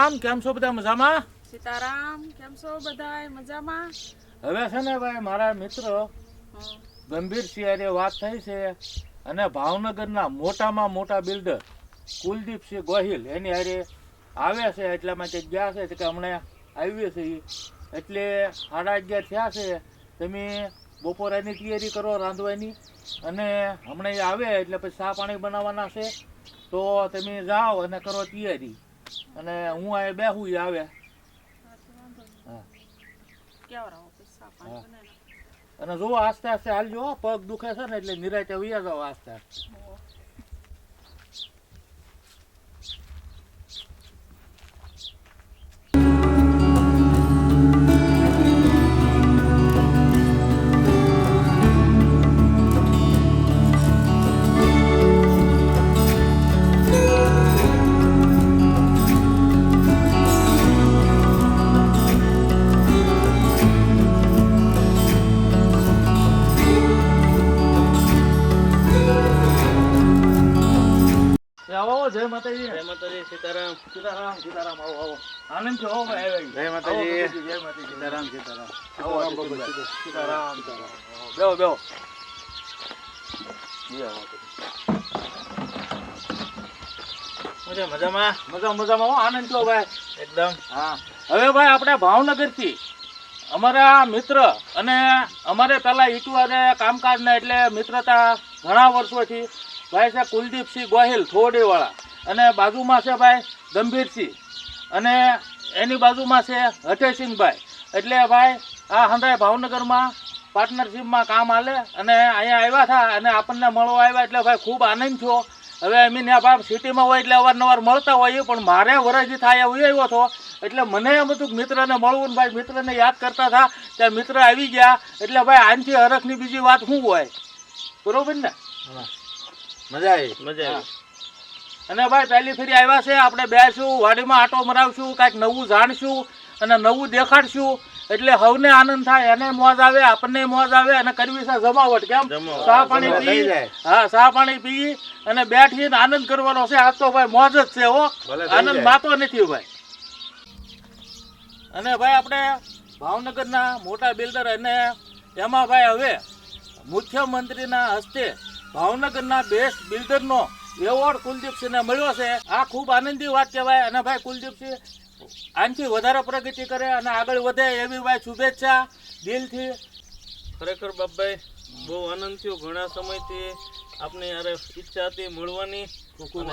સીતારામ કેમ છો બધા મજામાં? સીતારામ કેમ છો બધા મજામાં? હવે છે ને ભાઈ મારા મિત્ર ગંભીર સિંહ વાત થઈ છે અને ભાવનગરના મોટામાં મોટા બિલ્ડર કુલદીપસિંહ ગોહિલ એની હારે આવે છે એટલા માટે ગયા છે કે હમણાં આવીએ છીએ. એટલે સાડા અગિયાર થયા છે તમે બપોરાની તૈયારી કરો રાંધવાની. અને હમણાં આવે એટલે પછી ચા પાણી બનાવવાના છે. તો તમે જાઓ અને કરો તૈયારી. અને હું આ બેહું હું. આવે અને જો આસ્તે આસ્તે હાલજો પગ દુખે છે ને એટલે નિરાતે વૈયા જાવ આસ્તે આસ્તે. જય સીતારામ. સીતારામ સીતારામ આવો આવો. આનંદ આવો ભાઈ જય માતાજી. જય માતાજી સીતારામ સીતારામ. આવો, સીતારામ બેહો બેહો. મજા મજામાં? મજા મજામાં આનંદ થયો ભાઈ. એકદમ. હા. હવે ભાઈ આપણે ભાવનગરથી અમારા મિત્ર અને અમારે પેલા ઈટુઆરે કામકાજ ને એટલે મિત્રતા ઘણા વર્ષોથી. ભાઈ છે કુલદીપસિંહ ગોહિલ થોડીવાળા. અને બાજુમાં છે ભાઈ ગંભીરસિંહ. અને એની બાજુમાં છે હઠેસિંહભાઈ. એટલે ભાઈ આ હંધાય ભાવનગરમાં પાર્ટનરશીપમાં કામ હાલે અને અહીંયા આવ્યા હતા અને આપણને મળવા આવ્યા એટલે ભાઈ ખૂબ આનંદ થયો. હવે અમે ત્યાં ભાઈ સિટીમાં હોય એટલે અવારનવાર મળતા હોઈએ પણ મારે વરજી થાય એવું આવ્યો હતો. એટલે મને એમ હતું મિત્રને મળવું ને ભાઈ મિત્રને યાદ કરતા હતા ત્યાં મિત્ર આવી ગયા. એટલે ભાઈ આનથી હરખની બીજી વાત શું હોય? બરોબર ને? મજા આવી. મજા આવી. અને ભાઈ પહેલી ફેરી આવ્યા છે આપણે બેસું વાડીમાં આટો મરાવશું કાંઈક નવું જાણશું અને નવું દેખાડશું. એટલે હવને આનંદ થાય એને મોજ આવે આપણને મોજ આવે અને કરવી છે જમાવટ. કેમ. ચા પાણી પી. હા ચા પાણી પી અને બેઠીને આનંદ કરવાનો છે. આ તો ભાઈ મોજ જ છે હો. આનંદ માતો નથી ભાઈ. અને ભાઈ આપણે ભાવનગરના મોટા બિલ્ડર અને એમાં ભાઈ હવે મુખ્યમંત્રીના હસ્તે ભાવનગરના બેસ્ટ બિલ્ડરનો એવોર્ડ કુલદીપસિંહને મળ્યો છે. આ ખૂબ આનંદી વાત કહેવાય. અને ભાઈ કુલદીપસિંહ આનાથી વધારે પ્રગતિ કરે અને આગળ વધે એવી ભાઈ શુભેચ્છા દિલથી. ખરેખર બાપભાઈ બહુ આનંદ થયો. ઘણા સમયથી આપને અરે ઈચ્છા હતી મળવાની.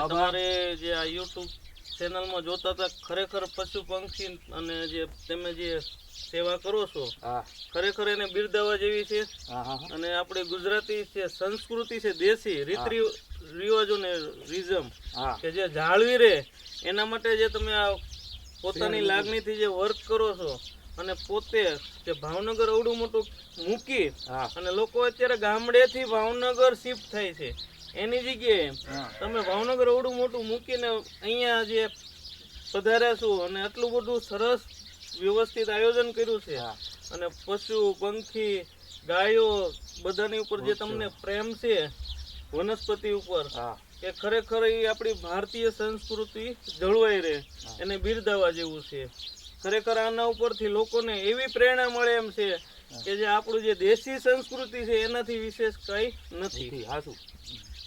તમારે જે આ યુટ્યુબ ચેનલમાં જોતા હતા ખરેખર પશુ પંખી અને જે તમે જે સેવા કરો છો ખરેખર એને બિરદાવા જેવી છે. અને આપણે ગુજરાતી છે સંસ્કૃતિ છે દેશી રીત રિવાજો ને રિઝમ કે જે જાળવી રહે એના માટે જે તમે આ પોતાની લાગણીથી જે વર્ક કરો છો અને પોતે જે ભાવનગર અવડું મોટું મૂકી અને લોકો અત્યારે ગામડેથી ભાવનગર શિફ્ટ થાય છે. એની જગ્યાએ તમે ભાવનગર અવડું મોટું મૂકીને અહીંયા જે પધાર્યા છો અને આટલું બધું સરસ વ્યવસ્થિત આયોજન કર્યું છે અને પશુ પંખી ગાયો બધાની ઉપર જે તમને પ્રેમ છે વનસ્પતિ ઉપર હા. કે ખરેખર એ આપણી ભારતીય સંસ્કૃતિ જળવાઈ રહે એને બિરદાવા જેવું છે. ખરેખર આના ઉપરથી લોકોને એવી પ્રેરણા મળે એમ છે કે જે આપણું જે દેશી સંસ્કૃતિ છે એનાથી વિશેષ કઈ નથી. નથી હા શું?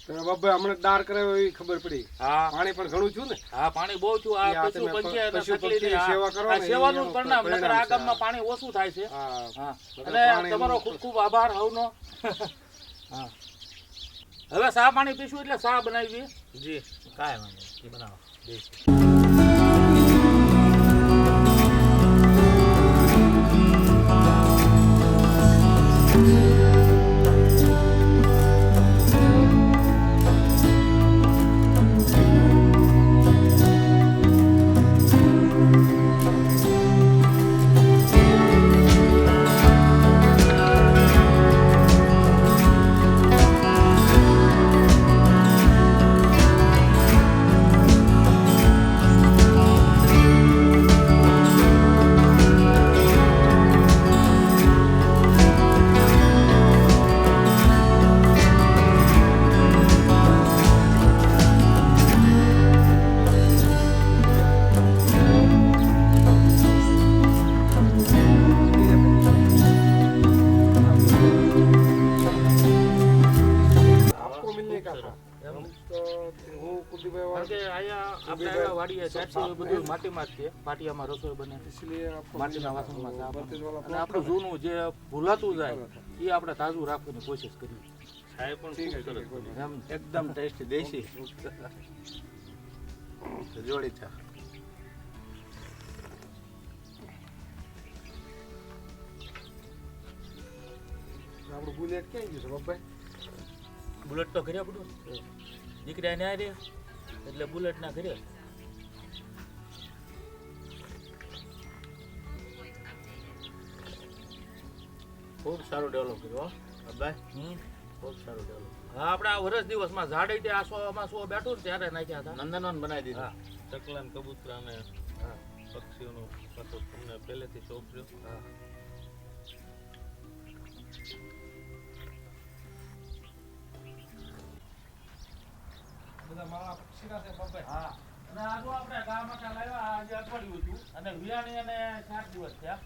તમે બાબા હમણાં દાર કરાવ્યો એવી ખબર પડી. હા. પાણી પણ ઘણું છું ને? હા પાણી બહુ છું આ પશુ આ- સેવા કરો સેવાનું પરિણામ નકર આ ગામમાં પાણી ઓછું થાય છે. હા. હા. અને તમારો ખૂબ ખૂબ આભાર હવનો. હા. હવે સા પાણી પીશું એટલે સા બનાવી જી કાંઈ વાંધો બનાવો. માટીયામાં રસોઈ બને અને આપણું જૂનું જે ભૂલાતું જાય એ આપણે તાજું રાખવાની કોશિશ કરીએ. એકદમ ટેસ્ટી દેશી. જોડી બુલેટ ક્યાં ગયું છે બાપભાઈ? બુલેટ તો ઘરે આપણું દીકરા ન્યા રે એટલે બુલેટ ના ઘરે. ખૂબ સારું ડેવલપ કર્યું હો. અબ્બાઈ ખૂબ સારું ડેવલપ હા આપણે આ વર્ષ દિવસમાં ઝાડે તે આ સોમાં સો બેઠું ને ત્યારે નાખ્યા હતા? નંદનવન બનાવી દીધા. ચકલા ને કબૂતરા ને પક્ષીઓનો પાછો તમને પહેલેથી શોખ રહ્યો હા. બધા માળા પક્ષીના છે બાપભાઈ હા. અને આ આપણે ગા માટે લાવ્યા આજે અઠવાડિયું હતું અને વિયાણી અને સાત દિવસ થયા.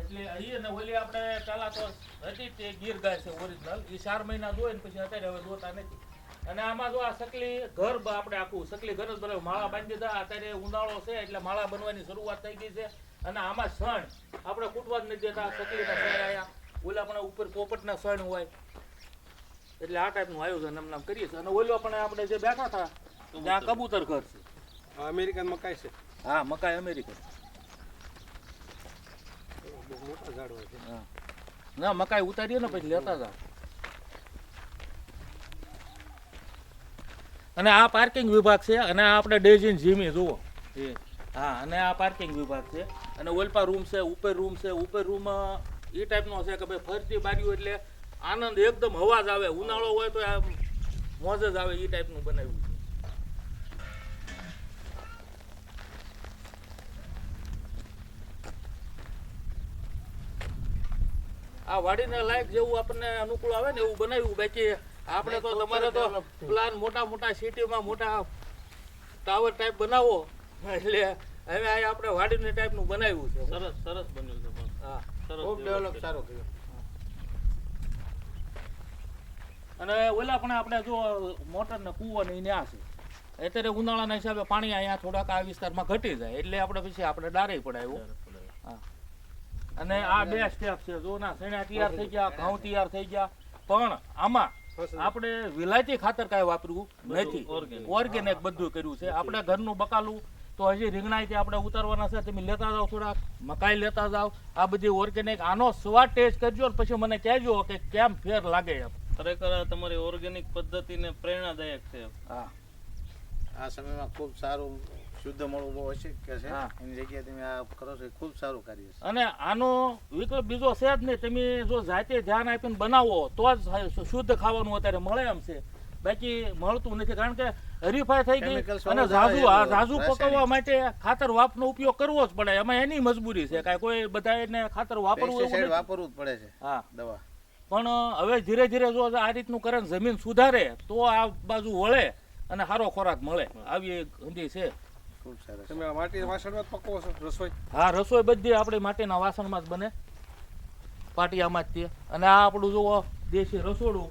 એટલે અહીં ને ઓલી આપણે પેલા તો હતી તે ગીર ગાય છે ઓરિજિનલ એ ચાર મહિના દોય ને પછી અત્યારે હવે દોતા નથી. અને આમાં જો આ સકલી ઘર આપણે આખું સકલી ઘર જ બનાવ્યું. માળા બાંધી દીધા. અત્યારે ઉનાળો છે એટલે માળા બનવાની શરૂઆત થઈ ગઈ છે. અને આમાં સણ આપણે કૂટવા જ નથી દેતા. સકલીના સણ ઓલા પણ ઉપર પોપટના સણ હોય. એટલે આ ટાઈપનું આયોજન એમ નામ કરીએ છીએ. અને ઓલો પણ આપણે જે બેઠા હતા ત્યાં કબૂતર. ઘર છે. અમેરિકન મકાઈ છે. હા મકાઈ અમેરિકન. મોટા ઝાડ છે. ના મકાઈ ઉતારીએ ને પછી લેતા હતા અને આ પાર્કિંગ વિભાગ છે અને આ આપણે ડેઝીન જીમી જુઓ. હા અને આ પાર્કિંગ વિભાગ છે. અને ઓલપા રૂમ છે ઉપર રૂમ છે. ઉપર રૂમ એ ટાઈપનો છે કે ભાઈ ફરતી બારીઓ એટલે આનંદ એકદમ હવા જ આવે. ઉનાળો હોય તો આ મોજ જ આવે એ ટાઈપનું બનાવ્યું છે આ વાડીને લાયક જેવું આપણને અનુકૂળ આવે ને એવું બનાવ્યું બાકી આપણે તો તમારે તો પ્લાન મોટા મોટા સિટીમાં મોટા ટાવર ટાઈપ બનાવો. એટલે હવે આ આપણે વાડીને ટાઈપનું બનાવ્યું છે. સરસ સરસ બન્યું છે પણ. હા. સરસ ખૂબ ડેવલપ સારો સારું અને ઓલા પણ આપણે જો મોટર ને કૂવો ને એને છે. અત્યારે ઉનાળાના હિસાબે પાણી અહીંયા થોડાક આ વિસ્તારમાં ઘટી જાય. એટલે આપણે પછી આપણે ડારે પડાયું હા. અને આ બે સ્ટેપ છે. જો ના શેણા તૈયાર થઈ ગયા ઘઉં તૈયાર થઈ ગયા. પણ આમાં આપણે વિલાયતી ખાતર કાંઈ વાપરવું નથી. ઓર્ગેનિક બધું કર્યું છે. આપણે ઘરનું બકાલું તો હજી રીંગણાઈ આપણે ઉતારવાના છે. તમે લેતા જાઓ થોડાક. મકાઈ લેતા જાઓ. આ બધી ઓર્ગેનિક આનો સ્વાદ ટેસ્ટ કરજો પછી મને કહેજો કે કેમ ફેર લાગે એમ. ખરેખર તમારી ઓર્ગેનિક પદ્ધતિને પ્રેરણાદાયક છે. હા. આ સમયમાં ખૂબ સારું શુદ્ધ મળવું બહુ અશક્ય છે. એની જગ્યાએ તમે આ કરો છો ખૂબ સારું કાર્ય છે. અને આનો વિકલ્પ બીજો છે જ નહીં તમે જો જાતે ધ્યાન આપીને બનાવો તો જ શુદ્ધ ખાવાનું અત્યારે મળે એમ છે. બાકી મળતું નથી કારણ કે હરીફાઈ થઈ ગઈ અને ઝાઝુ આ ઝાઝુ પકવવા માટે ખાતર વાપનો ઉપયોગ કરવો જ પડે. એમાં એની મજબૂરી છે કાંઈ કોઈ બધા એને ખાતર વાપરવું વાપરવું જ પડે છે હા. દવા. પણ હવે ધીરે ધીરે જો આ રીતનું કરે જમીન સુધારે તો આ બાજુ વળે અને સારો ખોરાક મળે. આવી ગંદી છે. ખૂબ સરસ. તમે આ વાસણમાં જ પકવો છો રસોઈ? હા રસોઈ બધી આપણી માટીના વાસણમાં જ બને. પાટિયામાં જ તે અને આ આપણું જુઓ દેશી રસોડું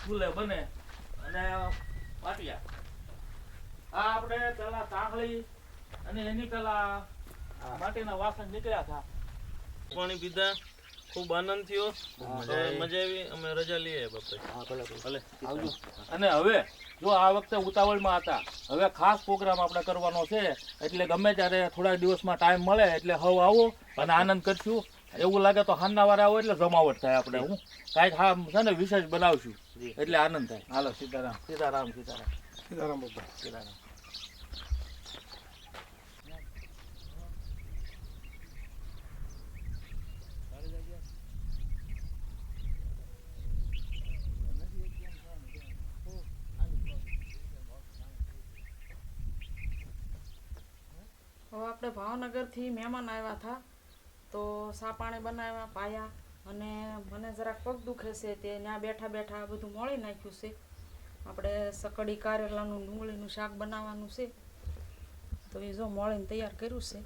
ચૂલે બને. અને પાટિયા. આ આપણે પેલા તાંગળી અને એની પેલા માટીના વાસણ નીકળ્યા હતા. પાણી પીધા. ખૂબ આનંદ થયો. મજા આવી અમે રજા લઈએ બાપા. ભલે આવજો. અને હવે જો આ વખતે ઉતાવળમાં હતા હવે ખાસ પ્રોગ્રામ આપણે કરવાનો છે એટલે ગમે ત્યારે થોડા દિવસમાં ટાઈમ મળે એટલે હવ આવો અને આનંદ કરશું. એવું લાગે તો હાનના વારે આવો એટલે જમાવટ થાય આપણે હું કાંઈક હા છે ને વિશેષ બનાવશું. એટલે આનંદ થાય. હાલો સીતારામ. સીતારામ સીતારામ. સીતારામ બાપા. સીતારામ. હવે આપણે ભાવનગરથી મહેમાન આવ્યા હતા તો સાપાણે બનાવ્યા, પાયા અને મને જરાક પગ દુખે છે તે ત્યાં બેઠા બેઠા આ બધું મળી નાખ્યું છે. આપણે સકડી કારેલાનું, ડુંગળીનું શાક બનાવવાનું છે. તો એ જો મળીને તૈયાર કર્યું છે.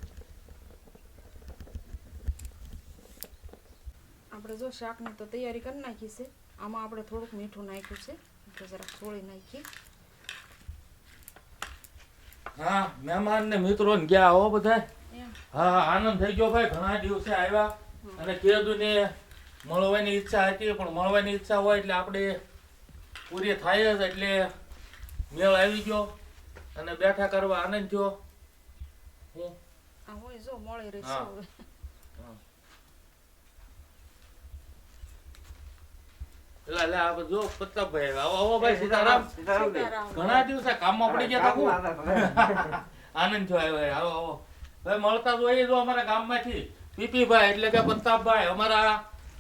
આપણે જો શાકની તો તૈયારી કરી નાખી છે. આમાં આપણે થોડુંક મીઠું નાખ્યું છે. તો જરાક છોડી નાખીએ હા મહેમાન ને મિત્રો ને ગયા હો બધા. હા આનંદ થઈ ગયો ભાઈ. ઘણા દિવસે આવ્યા. અને કીધું ને મળવાની ઈચ્છા હતી પણ મળવાની ઈચ્છા હોય એટલે આપણે પૂરી થાય જ એટલે મેળ આવી ગયો. અને બેઠા કરવા આનંદ થયો. હું? હા હોય જો મળી રહીશ હા. હવે. પેલા લે આ જો પ્રતાપભાઈ આવો આવો ભાઈ સીતારામ સીતારામ. ઘણા દિવસે કામમાં પડી ગયા આનંદ આવો આવો. ભાઈ મળતા જોઈએ જો અમારા ગામમાંથી. પીપીભાઈ એટલે કે પ્રતાપભાઈ અમારા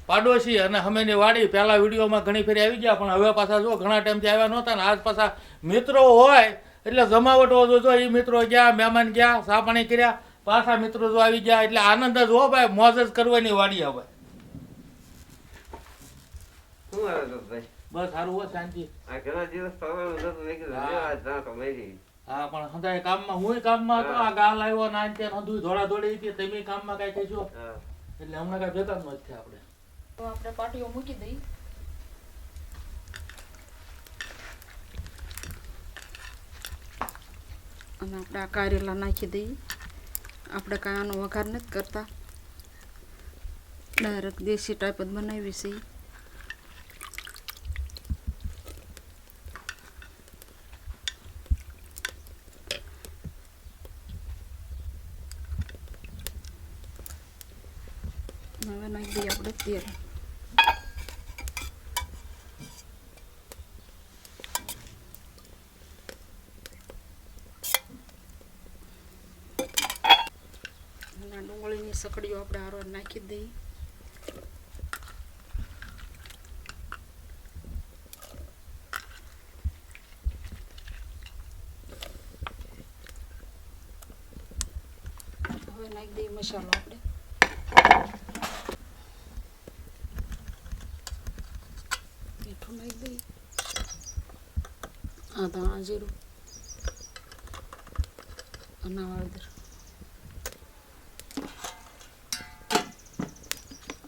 પાડોશી અને અમેની વાડી. પહેલા વિડીયોમાં ઘણી ફેરી આવી ગયા પણ હવે પાછા જો ઘણા ટાઈમથી આવ્યા નહોતા ને. આજ પાછા મિત્રો હોય એટલે જમાવટ હોય જો એ મિત્રો ગયા મહેમાન ગયા સાપાણી કર્યા. પાછા મિત્રો જો આવી ગયા એટલે આનંદ જ હો ભાઈ મોજ જ કરવાની વાડી હવે. શું આવે ભાઈ? બસ સારું હોય શાંતિ. આ ઘણા દિવસ સવારનું નતું મેં કીધું હા. લ્યો આજ ના તો મેરી હા પણ હંધાય કામમાં હું કામમાં હતો આ ગાલ આવ્યો ના તે હંધુય દોડા દોડી હતી તમે કામમાં કઈ કહેજો. એટલે હમણાં કઈ ભેગા જ નથી આપણે. તો આપણે પાટીઓ મૂકી દઈ અને આપણે આ કારેલા નાખી દઈએ. આપણે કાંઈ આનો વઘાર નથી કરતા. ડાયરેક્ટ દેશી ટાઈપ જ બનાવી છે ઈ. હવે નાખી આ ડુંગળીની સકડીઓ આપણે આરો નાખી દઈએ. હવે નાખી દઈએ મસાલો આપણે મીઠું નાખી દઈએ જીરું અને હળદર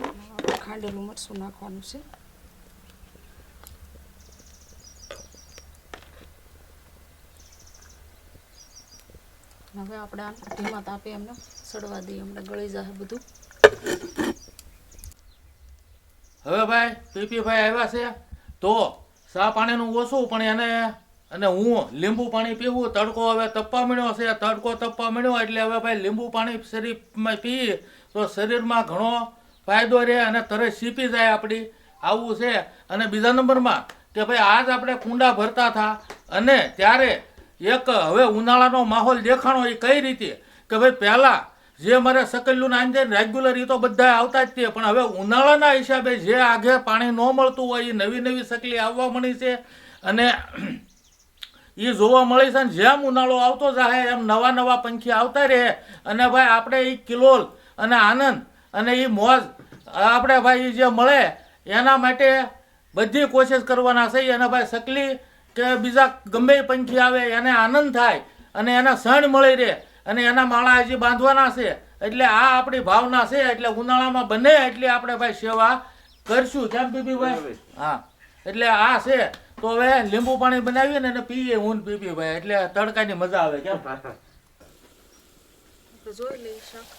અને આપણે ખાંડેલું મરચું નાખવાનું છે હવે આપણે આ ધીમા તાપે એમને સડવા દઈએ એમને ગળી જાય બધું હવે ભાઈ પીપીભાઈ આવ્યા છે. તો ચા પાણીનું ઓછું પણ એને અને હું લીંબુ પાણી પીવું, તડકો હવે તપવા મળ્યો છે, તડકો તપવા મળ્યો એટલે હવે ભાઈ લીંબુ પાણી શરીરમાં પીએ તો શરીરમાં ઘણો ફાયદો રહે અને તરત સીપી જાય આપણી, આવું છે. અને બીજા નંબરમાં કે ભાઈ આજ આપણે કુંડા ભરતા હતા અને ત્યારે એક હવે ઉનાળાનો માહોલ દેખાણો એ કઈ રીતે? કે ભાઈ પહેલાં જે મારે સકલ્યું અંદર રેગ્યુલર એ તો બધા આવતા જ તે, પણ હવે ઉનાળાના હિસાબે જે આગે પાણી ન મળતું હોય એ નવી નવી સકલી આવવા મળી છે. અને એ જોવા મળી છે જેમ ઉનાળો આવતો જાય એમ નવા નવા પંખી આવતા રહે. અને ભાઈ આપણે એ કિલોલ અને આનંદ અને એ મોજ આપણે ભાઈ જે મળે એના માટે બધી કોશિશ કરવાના છે. અને ભાઈ સકલી કે બીજા ગમે પંખી આવે એને આનંદ થાય અને એને સણ મળી રહે અને એના માળા હજી બાંધવાના છે. એટલે આ આપણી ભાવના છે. એટલે ઉનાળામાં બને એટલે આપણે ભાઈ સેવા કરશું. કેમ બીબીભાઈ? હા. એટલે આ છે. તો હવે લીંબુ પાણી બનાવીએ ને એને પીએ, ઊન પી પી ભાઈ. એટલે તડકાની મજા આવે કેમ જોઈ લઈએ શાક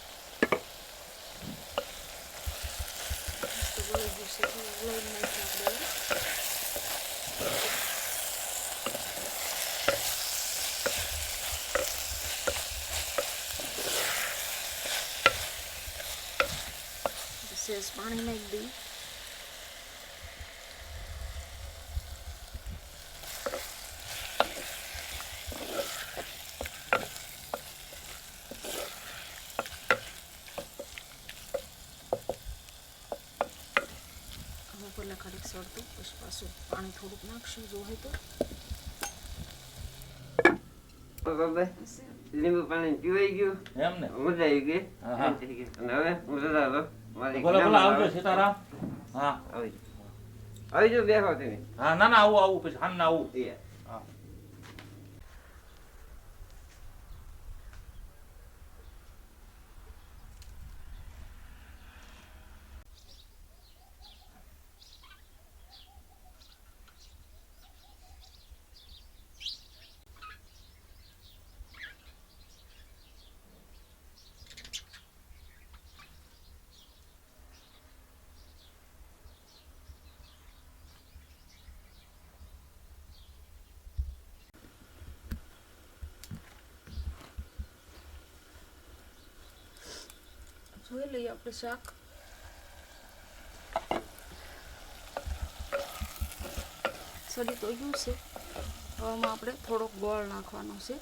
પાણી નાખી દઈએ હવે પહેલાં ખાડીક સળતું પછી પાછું પાણી થોડુંક નાખશું જો હોય તો તો લીંબુ પાણી પીવાઈ ગયું એમ ને મજા આવી ગઈ હવે હું જતા આવજો સીતારામ આવી જાઓ બેસો તમે હા ના ના આવું આવું પછી હા ના આવું શાક સડી તો ગયું છે? હવામાં આપણે થોડોક ગોળ નાખવાનો છે.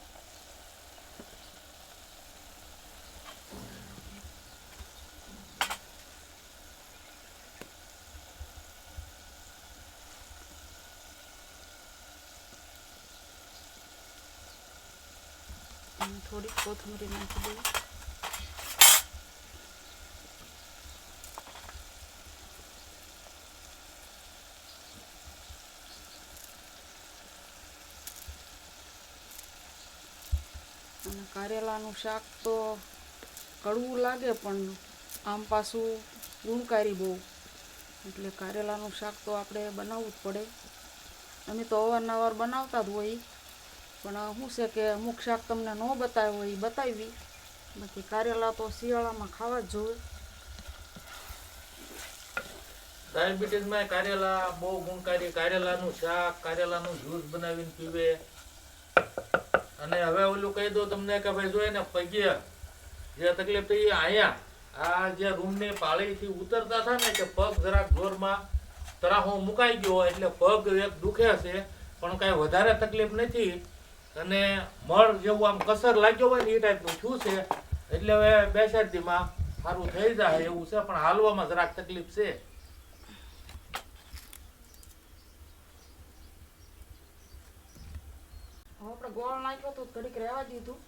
થોડીક કોથમરી નાખી દઈએ અને કારેલાનું શાક તો કડવું લાગે, પણ આમ પાછું ગુણકારી બહુ. એટલે કારેલાનું શાક તો આપણે બનાવવું જ પડે. અમે તો અવારનવાર બનાવતા જ હોય. પણ શું છે કે અમુક શાક તમને ન બતાવ્યું હોય એ બતાવી. બાકી કારેલા તો શિયાળામાં ખાવા જ જોઈએ. ડાયાબિટીસમાં કારેલા બહુ ગુણકારી. કારેલાનું શાક, કારેલાનું જ્યુસ બનાવીને પીવે. અને હવે ઓલું કહી દઉં તમને કે ભાઈ જોઈએ ને પગે જે તકલીફ થઈ અહીંયા આ જે રૂમની પાળીથી ઉતરતા હતા ને કે પગ જરાક જોરમાં તરાહો મુકાઈ ગયો એટલે પગ એક દુખે છે, પણ કાંઈ વધારે તકલીફ નથી. અને મળ જેવું આમ કસર લાગ્યો હોય ને એ ટાઈપનું થયું છે, એટલે હવે બે દીમાં સારું થઈ જાય એવું છે, પણ હાલવામાં જરાક તકલીફ છે હવે આપણે ગોળ નાખ્યો તો ઘડીક રહેવા દીધું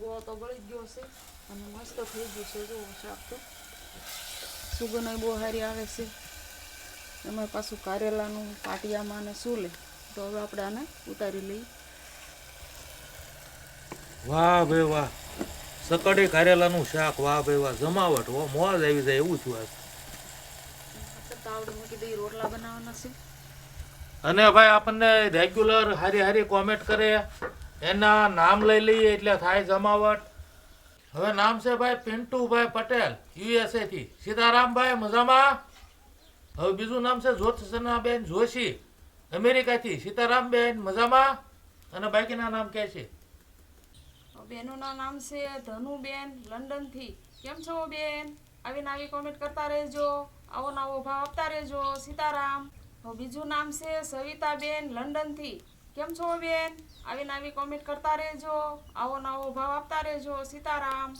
ગોળ તો ગળી ગયો છે અને મસ્ત થઈ ગયું છે જો શાક તો. સુગંધ બહુ સારી આવે છે. એમાં પાછું કારેલાનું પાટિયામાં ને શું લે? તો હવે આપણે આને ઉતારી લઈએ. વાહ ભાઈ વાહ. સકડી કારેલાનું શાક વાહ ભાઈ વાહ. જમાવટ હો મોજ આવી જાય એવું થયું આજ. તાવડી મૂકી દઈએ રોટલા બનાવવાના છે. અને ભાઈ આપણને રેગ્યુલર હારી હારી કોમેન્ટ કરે. એના નામ લઈ લઈએ એટલે થાય જમાવટ. હવે નામ છે ભાઈ પિન્ટુભાઈ પટેલ યુએસએ થી. સીતારામભાઈ, મજામાં? હવે બીજું નામ છે જ્યોત્સનાબેન જોશી, અમેરિકાથી. સીતારામબેન, મજામાં? અને બાકીના નામ કે છે? બેનોના નામ છે ધનુબેન, લંડનથી. કેમ છો બેન? આવી કોમેન્ટ કરતા રહેજો. આવો નવો ભાવ આપતા રહેજો. સીતારામ. બીજું નામ છે સવિતાબેન લંડનથી. કેમ છો બેન? આવી કોમેન્ટ કરતા રહેજો. આવો નવો ભાવ આપતા રહેજો. સીતારામ.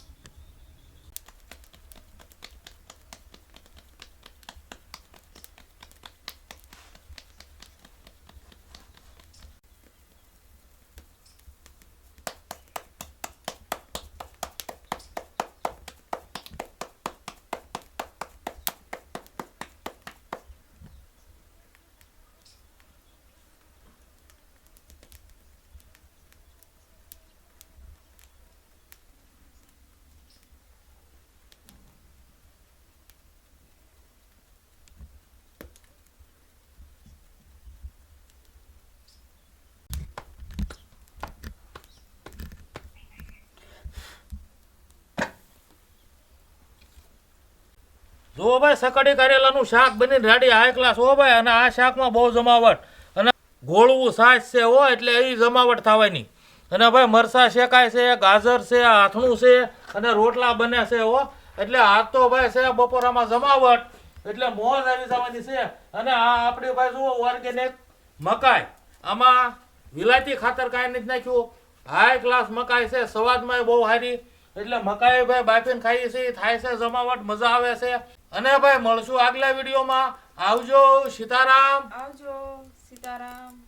જો ભાઈ સકડી કરેલાનું શાક બની રેડી હાઈ ક્લાસ હો ભાઈ, અને આ શાકમાં બહુ જમાવટ. અને ગોળવું સાસ છે હો, એટલે એ જમાવટ થવાની અને ભાઈ મરસા શેકાય છે, ગાજર છે, આથણું છે, અને રોટલા બને છે હો. એટલે આ તો ભાઈ છે બપોરામાં જમાવટ. એટલે મોજ આવી જવાની છે. અને આ આપણી ભાઈ જુઓ ઓર્ગેનિક મકાઈ. આમાં વિલાયતી ખાતર કાંઈ નથી નાખ્યું. હાઈ ક્લાસ મકાઈ છે સ્વાદમાં બહુ સારી એટલે મકાઈ ભાઈ બાફીને ખાઈએ છીએ, થાય છે જમાવટ, મજા આવે છે. અને ભાઈ મળશું આગલા વિડીયોમાં. આવજો સીતારામ. આવજો સીતારામ.